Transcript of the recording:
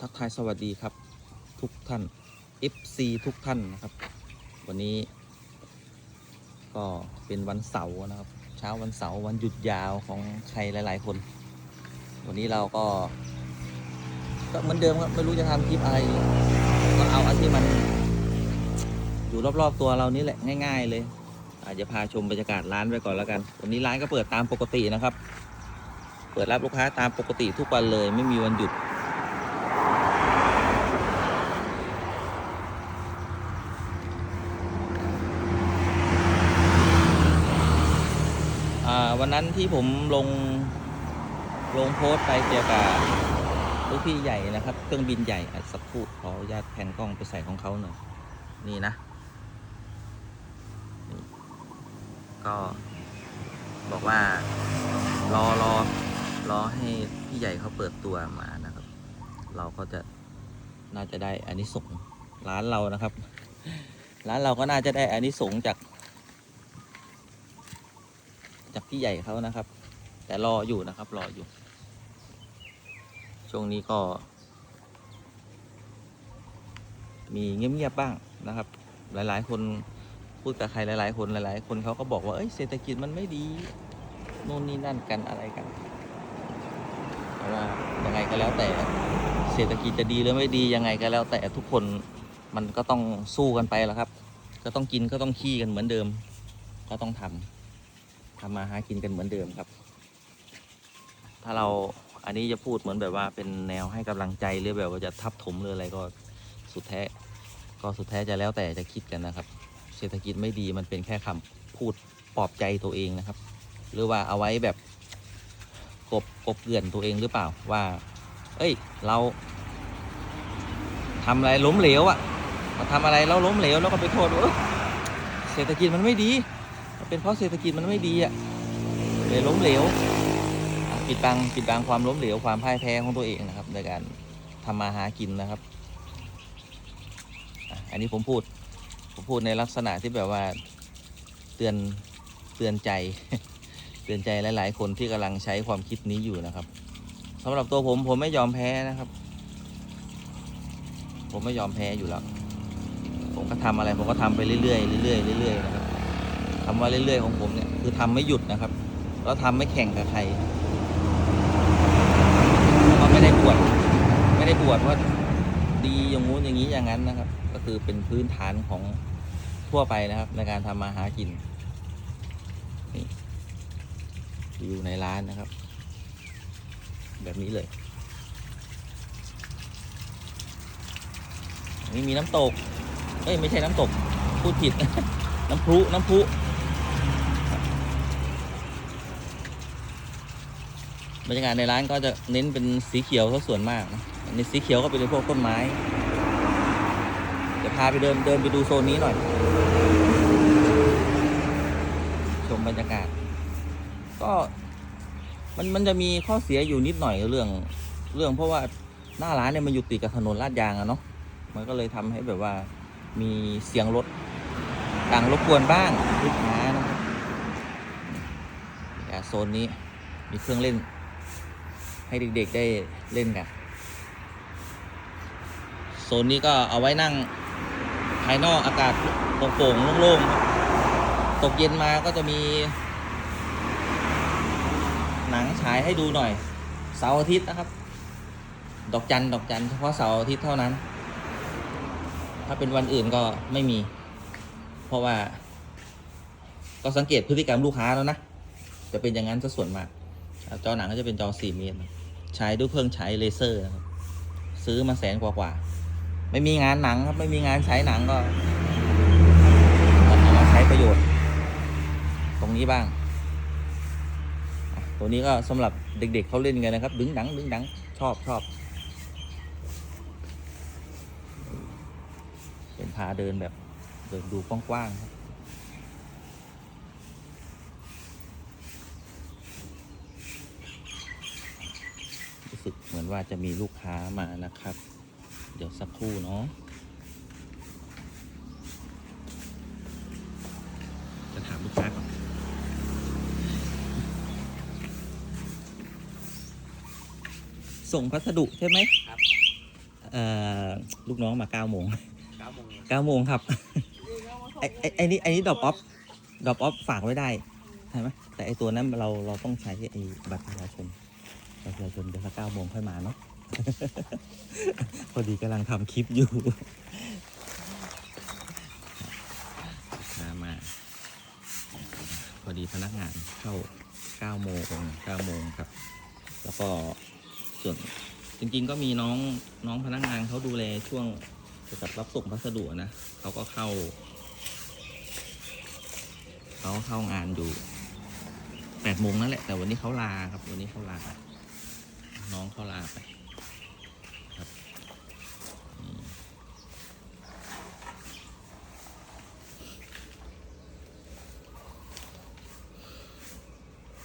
ทักทายสวัสดีครับ ทุกท่าน FC ทุกท่านนะครับ วันนี้ ก็เป็นวันเสาร์นะครับ เช้าวันเสาร์วันหยุดยาวของใครหลาย ๆ คน วันนี้เราก็ก็เหมือนเดิมครับไม่รู้จะทำคลิปอะไรก็เอาอันที่มัน อยู่รอบๆตัวเรานี่แหละง่าย ๆ เลยอาจจะพาชมบรรยากาศร้านไปก่อนแล้วกัน วันนี้ร้านก็เปิดตามปกตินะครับ เปิดรับลูกค้าตามปกติทุกวันเลย ไม่มีวันหยุด วันนั้นที่ผมลงลงโพสต์ไปเกี่ยวกับลูกพี่ใหญ่นะครับ เครื่องบินใหญ่อะสักครู่ขออนุญาตแผนกล้องไปใส่ของเขาหน่อย นี่นะนก็บอกว่ารอรอรอให้พี่ใหญ่เขาเปิดตัวมานะครับ เราก็จะน่าจะได้อานิสงส์ร้านเรานะครับ ร้านเราก็น่าจะได้อานิสงส์จาก จาก พี่ใหญ่เขานะครับ แต่รออยู่นะครับ รออยู่ ช่วงนี้ก็ มีเงียบๆบ้างนะครับ หลายๆ คนพูดกับใครหลายๆ คนหลาย ๆ คนเขาก็บอกว่าเอ้ยเศรษฐกิจมันไม่ดีนู่นนี่นั่นกันอะไรกันแต่ว่ายังไงก็แล้วแต่เศรษฐกิจจะดีหรือไม่ดียังไงก็แล้ว แต่ทุกคนมันก็ต้องสู้กันไปแล้วครับ ก็ต้องกินก็ต้องขี้กันเหมือนเดิม ก็ต้องทำ ทำมาหากินกันเหมือนเดิมครับ ถ้าเราอันนี้จะพูดเหมือนแบบว่าเป็นแนวให้กำลังใจหรือแบบว่าจะทับถมหรืออะไรก็สุดแท้ ก็สุดแท้จะแล้วแต่จะคิดกันนะครับ เศรษฐกิจไม่ดีมันเป็นแค่คำพูดปลอบใจตัวเองนะครับ หรือว่าเอาไว้แบบกบกบเกลื่อนตัวเองหรือเปล่าว่า เอ้ย เราทำอะไรล้มเหลวอะมาทำอะไรแล้วล้มเหลวแล้วก็ไปโทษว่าเศรษฐกิจมันไม่ดี เป็นเพราะเศรษฐกิจมันไม่ดีอะเลยล้มเหลวปิดบังปิดบังความล้มเหลวความพ่ายแพ้ของตัวเองนะครับ ในการทำมาหากินนะครับ อันนี้ผมพูดผมพูดในลักษณะที่แบบว่าเตือนเตือนใจ เตือนใจหลาย ๆ คนที่กำลังใช้ความคิดนี้อยู่นะครับสำหรับตัวผมผมไม่ยอมแพ้นะครับ ผมไม่ยอมแพ้อยู่แล้ว ผมก็ทำอะไรผมก็ทำไปเรื่อยๆเรื่อยๆเรื่อยๆนะครับ ทำมาเรื่อยๆของผมเนี่ยคือทำไม่หยุดนะครับ แล้วทำไม่แข่งกับใครก็ไม่ได้ปวด ไม่ได้ปวดว่าดีอย่างงู้นอย่างนี้อย่างนั้นนะครับ ก็คือเป็นพื้นฐานของทั่วไปนะครับ ในการทำมาหากินนี่อยู่ในร้านนะครับ แบบนี้เลยนี่มีน้ำตก เอ้ย ไม่ใช่น้ำตก พูดผิด น้ำพุ น้ำพุ บรรยากาศในร้านก็จะเน้นเป็นสีเขียวซะส่วนมากนะในสีเขียวก็เป็นพวกต้นไม้จะพาไปเดินเดินไปดูโซนนี้หน่อย ชมบรรยากาศ ก็มันมันจะมีข้อเสียอยู่นิดหน่อยเรื่อง เรื่องเพราะว่าหน้าร้านเนี่ยมันอยู่ติดกับถนนลาดยางอะเนาะมันก็เลยทำให้แบบว่ามีเสียงรถดังรบกวนบ้างลูกค้านะครับโซนนี้มีเครื่องเล่น ให้เด็กๆได้เล่นกันโซนนี้ก็เอาไว้นั่งภายนอกอากาศโปร่งๆโล่งๆตกเย็นมาก็จะมี หนังฉายให้ดูหน่อยเสาร์อาทิตย์นะครับ ดอกจันดอกจันเฉพาะเสาร์อาทิตย์เท่านั้น ถ้าเป็นวันอื่นก็ไม่มี เพราะว่า ก็สังเกตพฤติกรรมลูกค้าแล้วนะ จะเป็นอย่างนั้นซะส่วนมาก จอหนังก็จะเป็นจอ 4 เมตร ใช้ด้วยเครื่องใช้เลเซอร์ครับซื้อมาแสนกว่ากว่าๆไม่มีงานหนังครับ ไม่มีงานใช้หนังก็เอามาใช้ประโยชน์ ตรงนี้บ้าง ตัวนี้ก็สำหรับเด็ก ๆเขาเล่นกันนะครับ ดึงดังดึงดังชอบชอบ เป็นพาเดินแบบ เดินดูกว้างๆครับ รู้สึกเหมือน ว่าจะมีลูกค้ามานะครับ เดี๋ยวสักครู่เนาะจะถามลูกค้าก่อนส่งพัสดุใช่ไหมครับเอ่อลูกน้องมาเก้าโมงเก้าโมงเก้าโมงครับไอไอไอนี่ไอนี่ดรอปออฟดรอปออฟฝากไว้ได้ใช่ไหมแต่ไอตัวนั้นเราเราต้องใช้ไอบัตรประชาชนบัตร ประชาชนเดี๋ยวสักเก้าโมงค่อยมาเนาะ พอดีกำลังทำคลิปอยู่ มามา พอดีพนักงานเข้า9โมง9โมงครับ แล้วก็ส่วนจริงๆก็มีน้องน้องพนักงานเขาดูแลช่วงเกี่ยวกับรับส่งพัสดุนะเขาก็เข้าเขาเข้างานอยู่8โมงนั่นแหละ แต่วันนี้เขาลาครับ วันนี้เขาลา น้องเขาลาไป